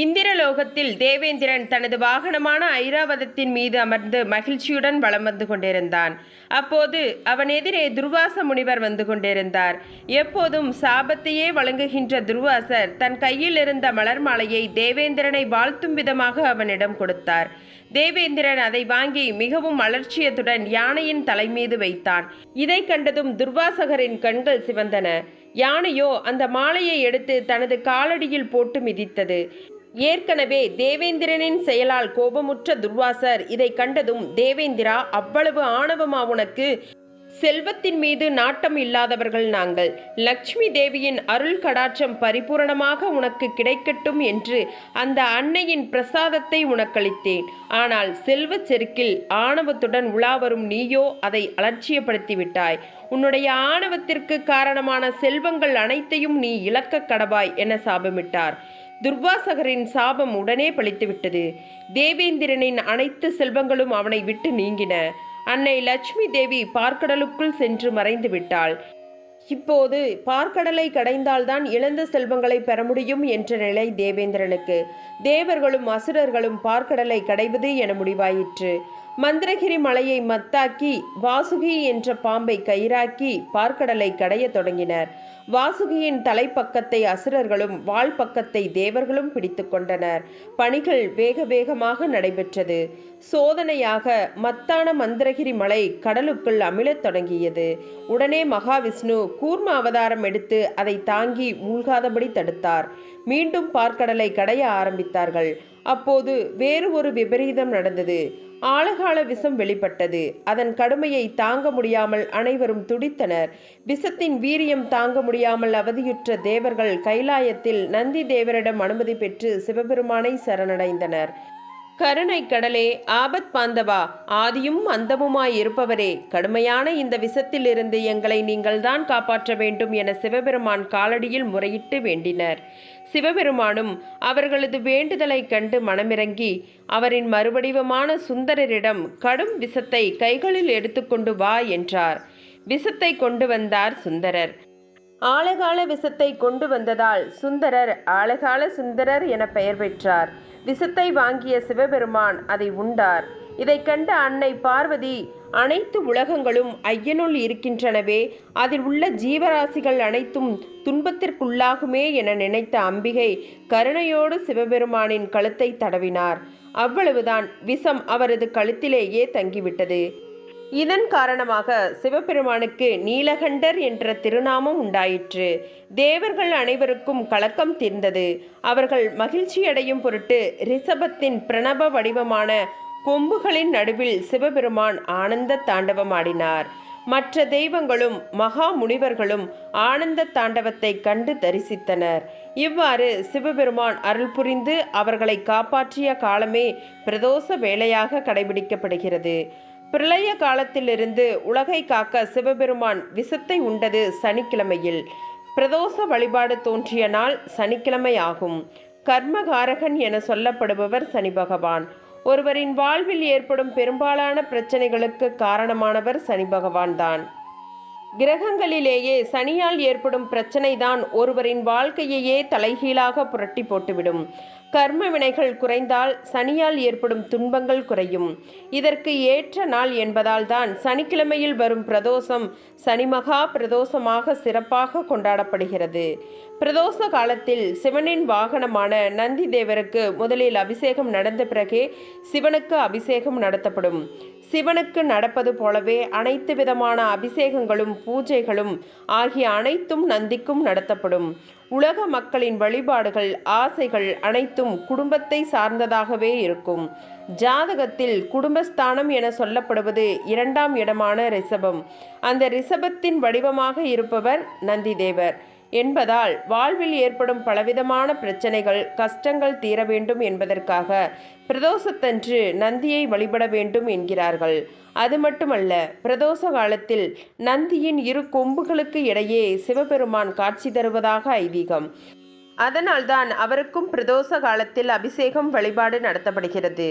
இந்திரலோகத்தில் தேவேந்திரன் தனது வாகனமான ஐராவதத்தின் மீது அமர்ந்து மகிழ்ச்சியுடன் வலம் வந்து கொண்டிருந்தான். அப்போது அவன் எதிரே துர்வாச முனிவர் வந்து கொண்டிருந்தார். எப்போதும் சாபத்தையே வழங்குகின்ற துர்வாசர் தன் கையில் இருந்த மலர் மாலையை தேவேந்திரனை வாழ்த்தும் விதமாக அவனிடம் கொடுத்தார். தேவேந்திரன் அதை வாங்கி மிகவும் அலட்சியத்துடன் யானையின் தலை மீது வைத்தான். இதை கண்டதும் துர்வாசகரின் கண்கள் சிவந்தன. யானையோ அந்த மாலையை எடுத்து தனது காலடியில் போட்டு மிதித்தது. ஏற்கனவே தேவேந்திரனின் செயலால் கோபமுற்ற துர்வாசர் இதை கண்டதும் தேவேந்திரா அவ்வளவு ஆணவமா உனக்கு செல்வத்தின் மீது நாட்டம் இல்லாதவர்கள் நாங்கள். லக்ஷ்மி தேவியின் அருள் கடாட்சம் பரிபூரணமாக உனக்கு கிடைக்கட்டும் என்று அந்த அன்னையின் பிரசாதத்தை உனக்களித்தேன். ஆனால் செல்வச் செருக்கில் ஆணவத்துடன் உலாவரும் நீயோ அதை அலட்சியப்படுத்தி விட்டாய் உன்னுடைய ஆணவத்திற்கு காரணமான செல்வங்கள் அனைத்தையும் நீ இழக்க கடவாய் என சாபமிட்டார். துர்வாசகரின் சாபம் உடனே பழித்துவிட்டது. தேவேந்திரனின் அனைத்து செல்வங்களும் அவனை விட்டு நீங்கின. அன்னை லட்சுமி தேவி பார்க்கடலுக்குள் சென்று மறைந்து விட்டாள் இப்போது பார்க்கடலை கடைந்தால்தான் இழந்த செல்வங்களை பெற முடியும் என்ற நிலை தேவேந்திரனுக்கு. தேவர்களும் அசுரர்களும் பார்க்கடலை கடைவது என முடிவாயிற்று. மந்திரகிரி மலையை மத்தாக்கி வாசுகி என்ற பாம்பை கயிறாக்கி பார்க்கடலை கடைய தொடங்கினர். வாசுகியின் தலைப்பக்கத்தை அசுரர்களும் வால் பக்கத்தை தேவர்களும் பிடித்து கொண்டனர். பணிகள் வேக வேகமாக நடைபெற்றது. சோதனையாக மத்தான மந்திரகிரி மலை கடலுக்குள் அமிழத் தொடங்கியது. உடனே மகாவிஷ்ணு கூர்ம அவதாரம் எடுத்து அதை தாங்கி மூழ்காதபடி தடுத்தார். மீண்டும் பார்க்கடலை கடைய ஆரம்பித்தார்கள். அப்போது வேறு ஒரு விபரீதம் நடந்தது. ஆழகால விஷம் வெளிப்பட்டது. அதன் கடுமையை தாங்க முடியாமல் அனைவரும் துடித்தனர். விஷத்தின் வீரியம் தாங்க முடியாமல் அவதியுற்ற தேவர்கள் கைலாயத்தில் நந்தி தேவரிடம் அனுமதி பெற்று சிவபெருமானை சரணடைந்தனர். கருணை கடலே ஆபத் பாந்தவா ஆதியும் அந்தமுமாய் இருப்பவரே கடுமையான இந்த விஷத்திலிருந்து எங்களை நீங்கள்தான் காப்பாற்ற வேண்டும் என சிவபெருமான் காலடியில் முறையிட்டு வேண்டினர். சிவபெருமானும் அவர்களது வேண்டுதலைக் கண்டு மனமிறங்கி அவரின் மறுவடிவமான சுந்தரரிடம் கடும் விஷத்தை கைகளில் எடுத்துக்கொண்டு வா என்றார். விசத்தை கொண்டு வந்தார் சுந்தரர். ஆழகால விஷத்தை கொண்டு வந்ததால் சுந்தரர் ஆழகால சுந்தரர் என பெயர் பெற்றார். விஷத்தை வாங்கிய சிவபெருமான் அதை உண்டார். இதை கண்ட அன்னை பார்வதி அனைத்து உலகங்களும் ஐயனுள் இருக்கின்றனவே அதில் உள்ள ஜீவராசிகள் அனைத்தும் துன்பத்திற்குள்ளாகுமே என நினைத்த அம்பிகை கருணையோடு சிவபெருமானின் கழுத்தை தடவினார். அவ்வளவுதான் விஷம் அவரது கழுத்திலேயே தங்கிவிட்டது. இதன் காரணமாக சிவபெருமானுக்கு நீலகண்டர் என்ற திருநாமம் உண்டாயிற்று. தேவர்கள் அனைவருக்கும் கலக்கம் தீர்ந்தது. அவர்கள் மகிழ்ச்சியடையும் பொருட்டு ரிஷபத்தின் பிரணவ வடிவமான கொம்புகளின் நடுவில் சிவபெருமான் ஆனந்த தாண்டவம் ஆடினார். மற்ற தெய்வங்களும் மகா முனிவர்களும் ஆனந்த தாண்டவத்தை கண்டு தரிசித்தனர். இவ்வாறு சிவபெருமான் அருள் புரிந்து அவர்களை காப்பாற்றிய காலமே பிரதோஷ வேலையாக கடைபிடிக்கப்படுகிறது. பிரளய காலத்திலிருந்து உலகை காக்க சிவபெருமான் விசத்தை உண்டது சனிக்கிழமையில். பிரதோஷ வழிபாடு தோன்றிய நாள் சனிக்கிழமை ஆகும் கர்மகாரகன் என சொல்லப்படுபவர் சனி பகவான். ஒருவரின் வாழ்வில் ஏற்படும் பெரும்பாலான பிரச்சனைகளுக்கு காரணமானவர் சனி பகவான் தான். கிரகங்களிலேயே சனியால் ஏற்படும் பிரச்சனைதான் ஒருவரின் வாழ்க்கையையே தலைகீழாக புரட்டி போட்டுவிடும். கர்ம வினைகள் குறைந்தால் சனியால் ஏற்படும் துன்பங்கள் குறையும். இதற்கு ஏற்ற நாள் என்பதால் தான் சனிக்கிழமையில் வரும் பிரதோஷம் சனிமகா பிரதோஷமாக சிறப்பாக கொண்டாடப்படுகிறது. பிரதோஷ காலத்தில் சிவனின் வாகனமான நந்தி தேவருக்கு முதலில் அபிஷேகம் நடந்த பிறகே சிவனுக்கு அபிஷேகம் நடத்தப்படும். சிவனுக்கு நடப்பது போலவே அனைத்து விதமான அபிஷேகங்களும் பூஜைகளும் ஆகிய அனைத்தும் நந்திக்கும் நடத்தப்படும். உலக மக்களின் வழிபாடுகள் ஆசைகள் அனைத்தும் குடும்பத்தை சார்ந்ததாகவே இருக்கும். ஜாதகத்தில் குடும்பஸ்தானம் என சொல்லப்படுவது இரண்டாம் இடமான ரிஷபம். அந்த ரிஷபத்தின் வடிவமாக இருப்பவர் நந்திதேவர். என்பதால் வாழ்வில் ஏற்படும் பலவிதமான பிரச்சனைகள் கஷ்டங்கள் தீர வேண்டும் என்பதற்காக பிரதோஷத்தன்று நந்தியை வழிபட வேண்டும் என்கிறார்கள். அது மட்டுமல்ல பிரதோஷ காலத்தில் நந்தியின் இரு கொம்புகளுக்கு இடையே சிவபெருமான் காட்சி தருவதாக ஐதீகம். அதனால்தான் அவருக்கும் பிரதோஷ காலத்தில் அபிஷேகம் வழிபாடு நடத்தப்படுகிறது.